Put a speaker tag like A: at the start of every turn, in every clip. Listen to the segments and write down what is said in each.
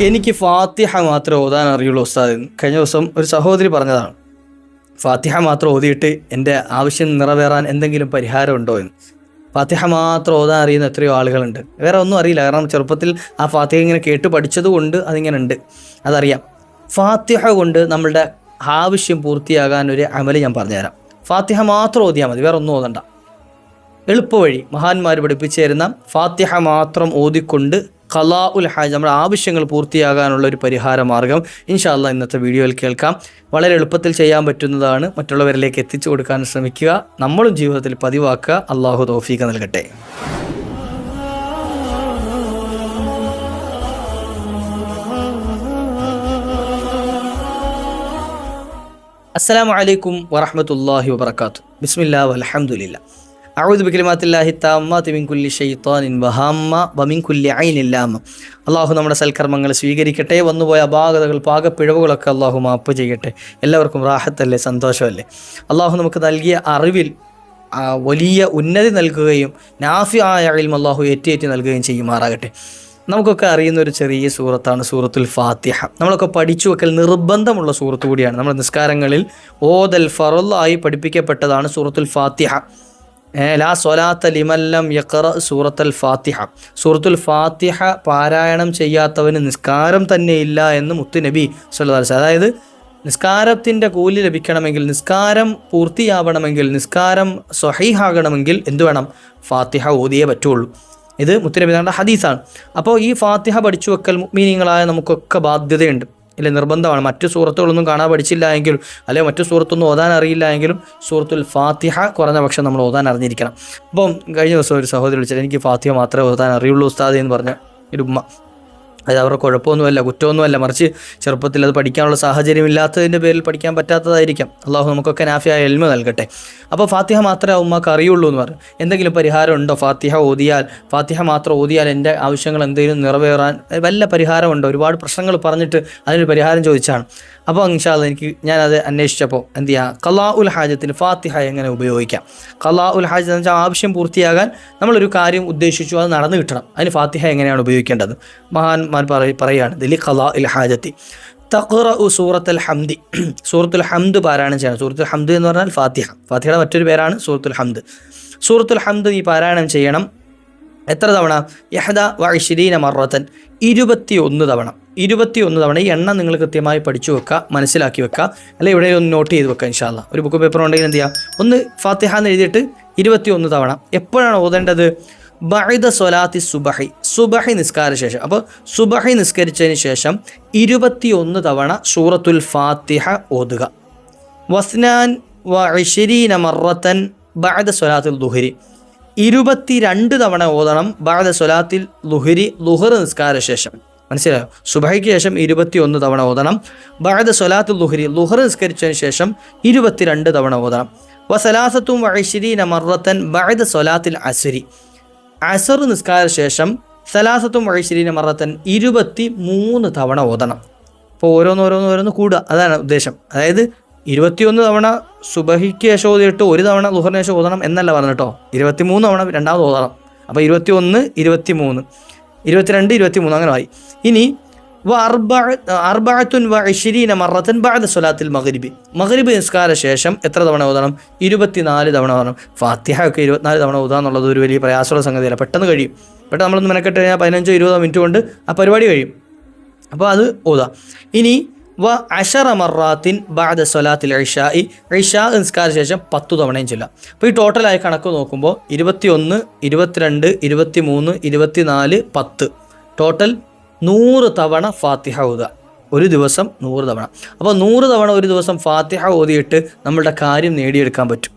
A: എനിക്ക് ഫാത്തിഹ മാത്രമേ ഓതാൻ അറിയുള്ളൂ ഉസ്താദ്. കഴിഞ്ഞ ദിവസം ഒരു സഹോദരി പറഞ്ഞതാണ് ഫാത്തിഹ മാത്രം ഓതിയിട്ട് എന്റെ ആവശ്യം നിറവേറാൻ എന്തെങ്കിലും പരിഹാരം ഉണ്ടോ എന്ന്. ഫാത്തിഹ മാത്രം ഓതാൻ അറിയുന്ന എത്രയോ ആളുകളുണ്ട്. വേറെ ഒന്നും അറിയില്ല കാരണം ചെറുപ്പത്തിൽ ആ ഫാത്തിഹ ഇങ്ങനെ കേട്ട് പഠിച്ചതുകൊണ്ട് അതിങ്ങനെ ഉണ്ട്. അതറിയാം. ഫാത്തിഹ കൊണ്ട് നമ്മളുടെ ആവശ്യം പൂർത്തിയാകാൻ ഒരു അമൽ ഞാൻ പറഞ്ഞുതരാം. ഫാത്തിഹ മാത്രം ഓതിയാൽ മതി വേറെ ഒന്നും ഓതണ്ട. എളുപ്പവഴി മഹാന്മാർ പഠിപ്പിച്ചു തരുന്ന ഫാത്തിഹ മാത്രം ഓതിക്കൊണ്ട് കലാ ഉൽ ഹാജ് നമ്മുടെ ആവശ്യങ്ങൾ പൂർത്തിയാകാനുള്ള ഒരു പരിഹാര മാർഗം ഇൻഷാല്ല ഇന്നത്തെ വീഡിയോയിൽ കേൾക്കാം. വളരെ എളുപ്പത്തിൽ ചെയ്യാൻ പറ്റുന്നതാണ് മറ്റുള്ളവരിലേക്ക് എത്തിച്ചു കൊടുക്കാൻ ശ്രമിക്കുക. നമ്മളും ജീവിതത്തിൽ പതിവാക്കുക. അള്ളാഹു തോഫീക്ക് നൽകട്ടെ. അസ്സാം വലൈക്കും വറഹ്മത്തുള്ളാഹി വാത്തു ബിസ്മില്ലാ വൽഹംദുലില്ല അഊദു ബിക്ലിമാത്തില്ലാഹി താമ്മ മിൻ കുല്ലി ശൈത്താനിൻ വഹാമ്മ വമിൻ കുല്ലി ഐനിൻ ലാമ അള്ളാഹു നമ്മുടെ സൽക്കർമ്മങ്ങൾ സ്വീകരിക്കട്ടെ. വന്നുപോയ അപാകതകൾ പാകപ്പിഴവുകളൊക്കെ അള്ളാഹു മാപ്പ് ചെയ്യട്ടെ. എല്ലാവർക്കും റാഹത്തല്ലേ സന്തോഷമല്ലേ? അള്ളാഹു നമുക്ക് നൽകിയ അറിവിൽ വലിയ ഉന്നതി നൽകുകയും നാഫി ആയ അഴിൽ അള്ളാഹു ഏറ്റേറ്റി നൽകുകയും ചെയ്യുമാറാകട്ടെ. നമുക്കൊക്കെ അറിയുന്ന ഒരു ചെറിയ സൂറത്താണ് സൂറത്തുൽ ഫാത്തിഹ. നമ്മളൊക്കെ പഠിച്ചു വെക്കൽ നിർബന്ധമുള്ള സൂറത്ത് കൂടിയാണ്. നമ്മുടെ നിസ്കാരങ്ങളിൽ ഓതൽ ഫറലായി പഠിപ്പിക്കപ്പെട്ടതാണ് സൂറത്തുൽ ഫാത്തിഹ. ലാ സൊലാത്ത ലിമല്ലം യഖറ സൂറത്തൽ ഫാത്തിഹ. സൂറത്തുൽ ഫാത്തിഹ പാരായണം ചെയ്യാത്തവന് നിസ്കാരം തന്നെയില്ല എന്ന് മുത്തുനബി വസല്ലം. അതായത് നിസ്കാരത്തിന്റെ കൂലി ലഭിക്കണമെങ്കിൽ നിസ്കാരം പൂർത്തിയാവണമെങ്കിൽ നിസ്കാരം സ്വഹീഹാകണമെങ്കിൽ എന്തു വേണം? ഫാത്തിഹ ഓതിയേ പറ്റുള്ളൂ. ഇത് മുത്തുനബി തങ്ങളുടെ ഹദീസാണ്. അപ്പോൾ ഈ ഫാത്തിഹ പഠിച്ചു വെക്കൽ മീനിങ്ങളായ നമുക്കൊക്കെ ബാധ്യതയുണ്ട്. ഇല്ല നിർബന്ധമാണ്. മറ്റു സൂറത്തുകളൊന്നും കാണാൻ പഠിച്ചില്ല എങ്കിലും അല്ലെങ്കിൽ മറ്റു സൂറത്തൊന്നും ഓതാൻ അറിയില്ല എങ്കിലും സൂറത്തുൽ ഫാത്തിഹ കുറഞ്ഞ പക്ഷം നമ്മൾ ഓതാൻ അറിഞ്ഞിരിക്കണം. അപ്പം കഴിഞ്ഞ ദിവസം ഒരു സഹോദരി വിളിച്ചത് എനിക്ക് ഫാത്തിഹ മാത്രമേ ഓതാൻ അറിയുള്ളൂ ഉസ്താദ് എന്ന് പറഞ്ഞ ഒരു ഉമ്മ. അത് അവരുടെ കുഴപ്പമൊന്നുമല്ല കുറ്റമൊന്നുമല്ല. മറിച്ച് ചെറുപ്പത്തിൽ അത് പഠിക്കാനുള്ള സാഹചര്യം ഇല്ലാത്തതിന്റെ പേരിൽ പഠിക്കാൻ പറ്റാത്തതായിരിക്കാം. അള്ളാഹു നമുക്കൊക്കെ നാഫിയായ എൽമ നൽകട്ടെ. അപ്പോൾ ഫാത്തിഹ മാത്രമേ ഉമ്മക്ക് അറിയുള്ളൂ എന്ന് പറഞ്ഞു. എന്തെങ്കിലും പരിഹാരം ഉണ്ടോ? ഫാത്തിഹ ഓതിയാൽ ഫാത്തിഹ മാത്രം ഓതിയാൽ എന്റെ ആവശ്യങ്ങൾ എന്തെങ്കിലും നിറവേറാൻ വല്ല പരിഹാരമുണ്ടോ ഒരുപാട് പ്രശ്നങ്ങൾ പറഞ്ഞിട്ട് അതിനൊരു പരിഹാരം ചോദിച്ചാണ്. അപ്പോൾ ഇൻഷാല്ല എനിക്ക് ഞാനത് അന്വേഷിച്ചപ്പോൾ എന്ത് ചെയ്യാം? കലാ ഉൽ ഹാജത്തിന് ഫാത്തിഹ എങ്ങനെ ഉപയോഗിക്കാം? കലാ ഉൽ ഹാജ് എന്ന് വെച്ചാൽ ആവശ്യം പൂർത്തിയാകാൻ നമ്മളൊരു കാര്യം ഉദ്ദേശിച്ചു അത് നടന്നു കിട്ടണം. അതിന് ഫാത്തിഹ എങ്ങനെയാണ് ഉപയോഗിക്കേണ്ടത്? മഹാന്മാർ പറയ പറയുകയാണ് ദിലി കലാ ഉൽ ഹാജത്തി. തഖറ സൂറത്തുൽ ഹംദി. സൂറത്തുൽ ഹംദ് പാരായണം ചെയ്യണം. സൂറത്തുൽ ഹംദ് എന്ന് പറഞ്ഞാൽ ഫാത്തിഹ. ഫാത്തിഹയുടെ മറ്റൊരു പേരാണ് സൂറത്തുൽ ഹംദ്. സൂറത്തുൽ ഹംദ് നീ പാരായണം ചെയ്യണം. എത്ര തവണ? യഹദ വൈശ്രീന മറത്തൻ ഇരുപത്തി ഒന്ന് തവണ. ഇരുപത്തി ഒന്ന് തവണ ഈ എണ്ണം നിങ്ങൾ കൃത്യമായി പഠിച്ചു വെക്കുക മനസ്സിലാക്കി വെക്കുക. അല്ലെങ്കിൽ ഇവിടെ ഒന്ന് നോട്ട് ചെയ്ത് വെക്കുക ഇൻഷാല്ല ഒരു ബുക്ക് പേപ്പർ ഉണ്ടെങ്കിൽ എന്ത് ചെയ്യുക ഒന്ന് ഫാത്തിഹ എന്ന് എഴുതിയിട്ട് ഇരുപത്തി ഒന്ന് തവണ. എപ്പോഴാണ് ഓതേണ്ടത്? ബൈദ സൊലാത്തി സുബഹി. സുബഹി നിസ്കാര ശേഷം അപ്പോൾ സുബഹി നിസ്കരിച്ചതിന് ശേഷം ഇരുപത്തി ഒന്ന് തവണ സൂറത്തുൽ ഫാത്തിഹ ഓതുക. വസ്നാൻ വ ഇഷിരീന മറത്തൻ ബഅദ സ്വലാത്തുൽ ദുഹരി. ഇരുപത്തിരണ്ട് തവണ ഓതണം ബഅദ സൊലാത്തിൽ ലുഹരി ലുഹർ നിസ്കാര ശേഷം മനസ്സിലായോ? സുബഹയ്ക്ക് ശേഷം ഇരുപത്തി ഒന്ന് തവണ ഓതണം. ബഅദ സ്വലാത്തുൽ ലുഹരി ലുഹർ നിസ്കരിച്ചതിന് ശേഷം ഇരുപത്തിരണ്ട് തവണ ഓതണം. വസലാസത്തും വഴിശിരി നമറത്തൻ മറത്തൻ ബഅദ അസുരി അസരി. അസർ നിസ്കാര ശേഷം സലാസത്തും വൈശ്രീന മറത്തൻ ഇരുപത്തി മൂന്ന് തവണ ഓതണം. അപ്പോൾ ഓരോന്നോരോന്നോരോന്ന് ഓരോന്ന് ഓരോന്ന് കൂടുക. അതാണ് ഉദ്ദേശം. അതായത് ഇരുപത്തിയൊന്ന് തവണ സുബഹിക്ക് ശേഷം ഓതിയിട്ട് ഒരു തവണ ലുഹറിന് ഓതണം എന്നല്ല പറഞ്ഞിട്ടോ ഇരുപത്തിമൂന്ന് തവണ രണ്ടാമത് ഓതണം. അപ്പോൾ ഇരുപത്തി ഒന്ന് ഇരുപത്തി മൂന്ന് ഇരുപത്തിരണ്ട് ഇരുപത്തി മൂന്ന് അങ്ങനെ ആയി. ഇനി വ മഗ്രിബി. മഗ്രിബ് നിസ്കാര ശേഷം എത്ര തവണ ഓതണം? ഇരുപത്തിനാല് തവണ ഓതണം. ഫാത്തിഹ ഒക്കെ ഇരുപത്തിനാല് തവണ ഓതുക എന്നുള്ളത് ഒരു വലിയ പ്രയാസമുള്ള സംഗതിയല്ല. പെട്ടെന്ന് കഴിയും. പെട്ടെന്ന് നമ്മളൊന്ന് മെനക്കെട്ട് കഴിഞ്ഞാൽ പതിനഞ്ചോ ഇരുപതോ മിനിറ്റ് കൊണ്ട് ആ പരിപാടി കഴിയും. അപ്പോൾ അത് ഓതാം. ഇനി വ അഷറ മറാത്തിൻ ബാദ സ്വലാത്തിൽ ഇഷായി ഐഷാ നിസ്കാര ശേഷം പത്തു തവണയും ചൊല്ലാം അപ്പോൾ ഈ ടോട്ടലായി കണക്ക് നോക്കുമ്പോൾ ഇരുപത്തി ഒന്ന് ഇരുപത്തിരണ്ട് ഇരുപത്തി മൂന്ന് ഇരുപത്തിനാല് പത്ത്. ടോട്ടൽ നൂറ് തവണ ഫാത്തിഹ ഓതുക. ഒരു ദിവസം നൂറ് തവണ. അപ്പോൾ നൂറ് തവണ ഒരു ദിവസം ഫാത്തിഹ ഓതിയിട്ട് നമ്മളുടെ കാര്യം നേടിയെടുക്കാൻ പറ്റും.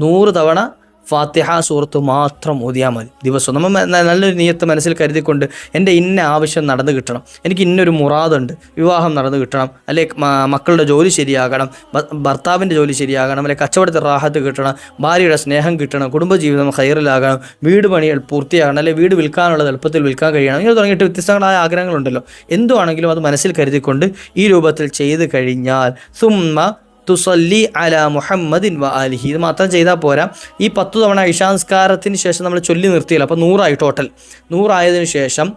A: നൂറ് തവണ ഫാത്തിഹ സൂറത്ത് മാത്രം ഓതിയാൽ മതി. ദിവസവും. നമ്മൾ നല്ലൊരു നീയത്ത് മനസ്സിൽ കരുതിക്കൊണ്ട് എന്റെ ഇന്ന ആവശ്യം നടന്നു കിട്ടണം. എനിക്ക് ഇന്നൊരു മുറാദുണ്ട്. വിവാഹം നടന്നു കിട്ടണം. അല്ലെ മക്കളുടെ ജോലി ശരിയാകണം. ഭർത്താവിന്റെ ജോലി ശരിയാകണം. അല്ലെങ്കിൽ കച്ചവടത്തിൽ റാഹത്ത് കിട്ടണം. ഭാര്യയുടെ സ്നേഹം കിട്ടണം. കുടുംബജീവിതം ഹൈറിലാകണം വീട് പണികൾ പൂർത്തിയാകണം. അല്ലെങ്കിൽ വീട് വിൽക്കാനുള്ളത് എളുപ്പത്തിൽ വിൽക്കാൻ കഴിയണം. ഇങ്ങനെ തുടങ്ങിയിട്ട് വ്യത്യസ്തങ്ങളായ ആഗ്രഹങ്ങളുണ്ടല്ലോ. എന്തുവാണെങ്കിലും അത് മനസ്സിൽ കരുതിക്കൊണ്ട് ഈ രൂപത്തിൽ ചെയ്ത് കഴിഞ്ഞാൽ സുമ്മ തുസല്ലി അല മുഹമ്മദിൻ വ അലിഹി ഇത് മാത്രം ചെയ്താൽ പോരാ. ഈ പത്ത് തവണ ഇഷാംസ്കാരത്തിന് ശേഷം നമ്മൾ ചൊല്ലി നിർത്തിയില്ല. അപ്പോൾ നൂറായി ടോട്ടൽ നൂറായതിനു ശേഷം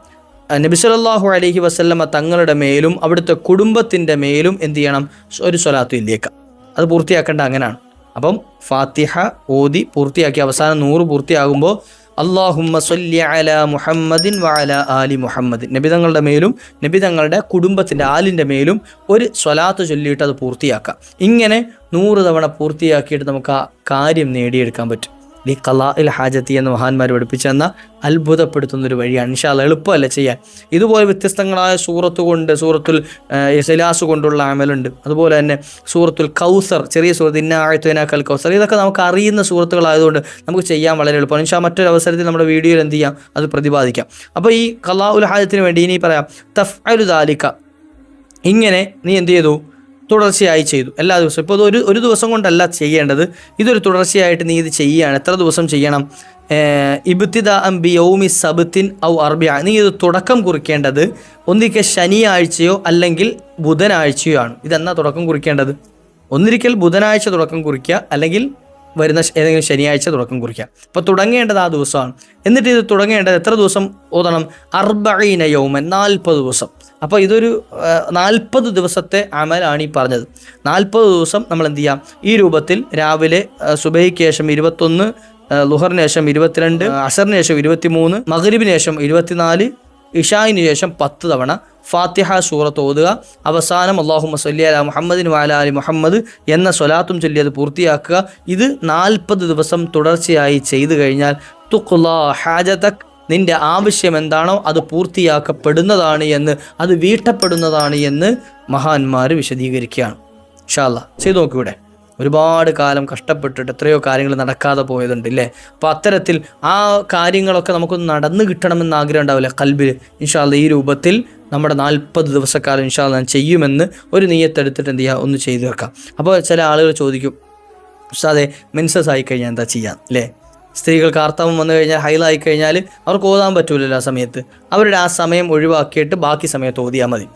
A: നബിസലല്ലാഹു അലഹി വസല്ലമ തങ്ങളുടെ മേലും അവിടുത്തെ കുടുംബത്തിന്റെ മേലും എന്ത് ചെയ്യണം? ഒരു സ്വലാത്തു ഇല്ലേക്കാം അത് പൂർത്തിയാക്കേണ്ട അങ്ങനെയാണ് അപ്പം ഫാത്തിഹ ഓതി പൂർത്തിയാക്കി അവസാനം നൂറ് പൂർത്തിയാകുമ്പോൾ അള്ളാഹുമ്മ സല്ലി മുഹമ്മദിൻ വഅല ആലി മുഹമ്മദിൻ നബിതങ്ങളുടെ മേലും നബിതങ്ങളുടെ കുടുംബത്തിന്റെ ആലിന്റെ മേലും ഒരു സ്വലാത്ത് ചൊല്ലിയിട്ട് അത് പൂർത്തിയാക്കാം. ഇങ്ങനെ നൂറ് തവണ പൂർത്തിയാക്കിയിട്ട് നമുക്ക് ആ കാര്യം നേടിയെടുക്കാൻ പറ്റും. ഈ കലാ ഇൽ ഹാജത്തി എന്ന മഹാന്മാർ പഠിപ്പിച്ചെന്ന അത്ഭുതപ്പെടുത്തുന്ന ഒരു വഴിയാണ്. ഇൻഷാല്ല എളുപ്പമല്ല ചെയ്യാൻ? ഇതുപോലെ വ്യത്യസ്തങ്ങളായ സൂറത്ത് കൊണ്ട് സൂറത്തുൽ ഇസലാസ് കൊണ്ടുള്ള അമലുണ്ട്. അതുപോലെ തന്നെ സൂറത്തുൽ കൗസർ ചെറിയ സൂറത്ത് ഇന്ന ആഴത്തുവിനാക്കൽ കൗസർ. ഇതൊക്കെ നമുക്ക് അറിയുന്ന സൂറത്തുകളായതുകൊണ്ട് നമുക്ക് ചെയ്യാൻ വളരെ എളുപ്പമാണ്. ഇൻഷാ മറ്റൊരു അവസരത്തിൽ നമ്മുടെ വീഡിയോയിൽ എന്ത് ചെയ്യാം? അത് പ്രതിപാദിക്കാം. അപ്പോൾ ഈ കലാ ഉൽ ഹാജത്തിന് വേണ്ടി ഇനി പറയാം തഫ് അലുദാലിക്ക ഇങ്ങനെ നീ എന്ത് ചെയ്തു? തുടർച്ചയായി ചെയ്തു. എല്ലാ ദിവസവും. ഇപ്പോൾ ഒരു ഒരു ദിവസം കൊണ്ടല്ല ചെയ്യേണ്ടത്. ഇതൊരു തുടർച്ചയായിട്ട് നീ ഇത് ചെയ്യുകയാണ് എത്ര ദിവസം ചെയ്യണം? ഇബുത്തിദ ബി യൗമി സബത്തിൻ ഔ അർബിയ. നീ ഇത് തുടക്കം കുറിക്കേണ്ടത് ഒന്നിക്കൽ ശനിയാഴ്ചയോ അല്ലെങ്കിൽ ബുധനാഴ്ചയോ ആണ്. ഇതെന്നാ തുടക്കം കുറിക്കേണ്ടത്? ഒന്നിരിക്കൽ ബുധനാഴ്ച തുടക്കം കുറിക്കുക അല്ലെങ്കിൽ വരുന്ന ഏതെങ്കിലും ശനിയാഴ്ച തുടക്കം കുറിക്കുക അപ്പോൾ തുടങ്ങേണ്ടത് ആ ദിവസമാണ്. എന്നിട്ട് ഇത് തുടങ്ങേണ്ടത് എത്ര ദിവസം ഓതണം? അർബീന യൗമൻ. നാൽപ്പത് ദിവസം. അപ്പോൾ ഇതൊരു നാൽപ്പത് ദിവസത്തെ അമലാണ് ഈ പറഞ്ഞത്. നാൽപ്പത് ദിവസം നമ്മൾ എന്ത് ചെയ്യാം? ഈ രൂപത്തിൽ രാവിലെ സുബൈക്ക് ശേഷം ഇരുപത്തൊന്ന് ലുഹറിന് ശേഷം ഇരുപത്തിരണ്ട് അസറിന് ശേഷം ഇരുപത്തിമൂന്ന് മകരിബിന് ശേഷം ഇരുപത്തിനാല് ഇഷായിന് ശേഷം പത്ത് തവണ ഫാത്തിഹ സൂറത്ത് ഓതുക. അവസാനം അള്ളാഹു മസല്ലി അല മുഹമ്മദിൻ വാല അലി മുഹമ്മദ് എന്ന സ്വലാത്തും ചൊല്ലി അത് പൂർത്തിയാക്കുക. ഇത് നാൽപ്പത് ദിവസം തുടർച്ചയായി ചെയ്തു കഴിഞ്ഞാൽ തുഖ്ലാ ഹാജതക് നിന്റെ ആവശ്യം എന്താണോ അത് പൂർത്തിയാക്കപ്പെടുന്നതാണ് എന്ന് അത് വീട്ടപ്പെടുന്നതാണ് എന്ന് മഹാന്മാർ വിശദീകരിക്കുകയാണ്. ഷാല്ല ചെയ്തു നോക്കൂടെ ഒരുപാട് കാലം കഷ്ടപ്പെട്ടിട്ട് എത്രയോ കാര്യങ്ങൾ നടക്കാതെ പോയതുണ്ട് ഇല്ലേ? അപ്പോൾ അത്തരത്തിൽ ആ കാര്യങ്ങളൊക്കെ നമുക്കൊന്ന് നടന്നു കിട്ടണമെന്ന് ആഗ്രഹം ഉണ്ടാവില്ല കൽബിൽ ഇൻഷാല്ല ഈ രൂപത്തിൽ നമ്മുടെ നാൽപ്പത് ദിവസക്കാലം ഇൻഷാല്ല ഞാൻ ചെയ്യുമെന്ന് ഒരു നീയത്തെടുത്തിട്ട് എന്ത് ചെയ്യുക ഒന്ന് ചെയ്തു വെക്കാം. അപ്പോൾ ചില ആളുകൾ ചോദിക്കും അതെ മെൻസസ് ആയി കഴിഞ്ഞാൽ എന്താ ചെയ്യാം? അല്ലേ സ്ത്രീകൾക്ക് കാർത്താവും വന്നു കഴിഞ്ഞാൽ ഹൈലായി കഴിഞ്ഞാൽ അവർക്ക് ഓതാൻ പറ്റൂലല്ലോ ആ സമയത്ത്. അവരുടെ ആ സമയം ഒഴിവാക്കിയിട്ട് ബാക്കി സമയത്ത് ഓതിയാൽ മതി.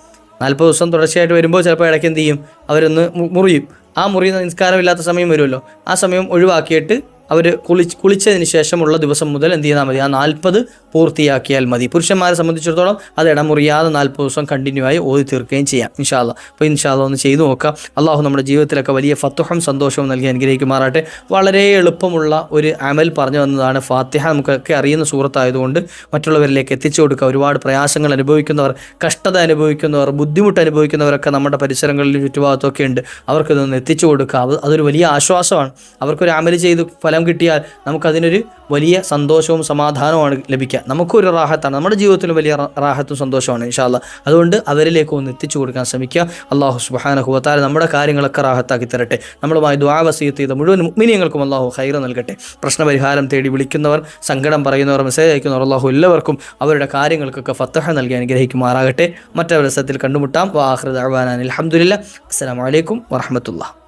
A: നാൽപ്പത് ദിവസം തുടർച്ചയായിട്ട് വരുമ്പോൾ ചിലപ്പോൾ ഇടയ്ക്ക് എന്ത് ചെയ്യും? അവരൊന്ന് മുറിയും. ആ മുറിയുന്ന നിസ്കാരമില്ലാത്ത സമയം വരുമല്ലോ. ആ സമയം ഒഴിവാക്കിയിട്ട് അവർ കുളി കുളിച്ചതിന് ശേഷമുള്ള ദിവസം മുതൽ എന്ത് ചെയ്താൽ മതി? ആ നാൽപ്പത് പൂർത്തിയാക്കിയാൽ മതി. പുരുഷന്മാരെ സംബന്ധിച്ചിടത്തോളം അത് ഇടമുറിയാതെ നാൽപ്പത് ദിവസം കണ്ടിന്യൂ ആയി ഓതി തീർക്കുകയും ചെയ്യാം ഇൻഷാല്ല അപ്പോൾ ഇൻഷാല്ല ഒന്ന് ചെയ്തു നോക്കാം. അള്ളാഹു നമ്മുടെ ജീവിതത്തിലൊക്കെ വലിയ ഫത്തുഹം സന്തോഷവും നൽകി അനുഗ്രഹിക്കുമാറാട്ടെ വളരെ എളുപ്പമുള്ള ഒരു അമൽ പറഞ്ഞു വന്നതാണ് ഫാത്തിഹ. നമുക്കൊക്കെ അറിയുന്ന സുഹൃത്തായതുകൊണ്ട് മറ്റുള്ളവരിലേക്ക് എത്തിച്ചു കൊടുക്കുക. ഒരുപാട് പ്രയാസങ്ങൾ അനുഭവിക്കുന്നവർ കഷ്ടത അനുഭവിക്കുന്നവർ ബുദ്ധിമുട്ട് അനുഭവിക്കുന്നവരൊക്കെ നമ്മുടെ പരിസരങ്ങളിലും ചുറ്റുഭാഗത്തൊക്കെ ഉണ്ട്. അവർക്കിതൊന്ന് എത്തിച്ചു കൊടുക്കുക. അതൊരു വലിയ ആശ്വാസമാണ്. അവർക്കൊരു അമൽ ചെയ്ത് ഫലം കിട്ടിയാൽ നമുക്കതിനൊരു വലിയ സന്തോഷവും സമാധാനവുമാണ് ലഭിക്കുക നമുക്കൊരു റാഹത്താണ്. നമ്മുടെ ജീവിതത്തിൽ വലിയ റാഹത്തും സന്തോഷമാണ് ഇൻഷാല്ല അതുകൊണ്ട് അവരിലേക്ക് ഒന്ന് എത്തിച്ചു കൊടുക്കാൻ ശ്രമിക്കുക. അള്ളാഹു സുബാനഹുവത്താൽ നമ്മുടെ കാര്യങ്ങളൊക്കെ റാഹത്താക്കി തരട്ടെ. നമ്മളുമായി ദ്വാവസീത്ത് ചെയ്ത മുഴുവൻ മിനിയങ്ങൾക്കും അള്ളാഹു ഹൈറ നൽകട്ടെ. പ്രശ്നപരിഹാരം തേടി വിളിക്കുന്നവർ സങ്കടം പറയുന്നവർ മെസ്സേജ് അയക്കുന്നവർ അള്ളാഹു എല്ലാവർക്കും അവരുടെ കാര്യങ്ങൾക്കൊക്കെ ഫത്തഹ നൽകി അനുഗ്രഹിക്കുമാറാകട്ടെ. മറ്റൊരു രസത്തിൽ കണ്ടുമുട്ടാം. വാഹൃദ് അഹ്വാനാൻ അലഹമുല്ല അസ്സാം വലൈക്കും വാഹമത്തുള്ള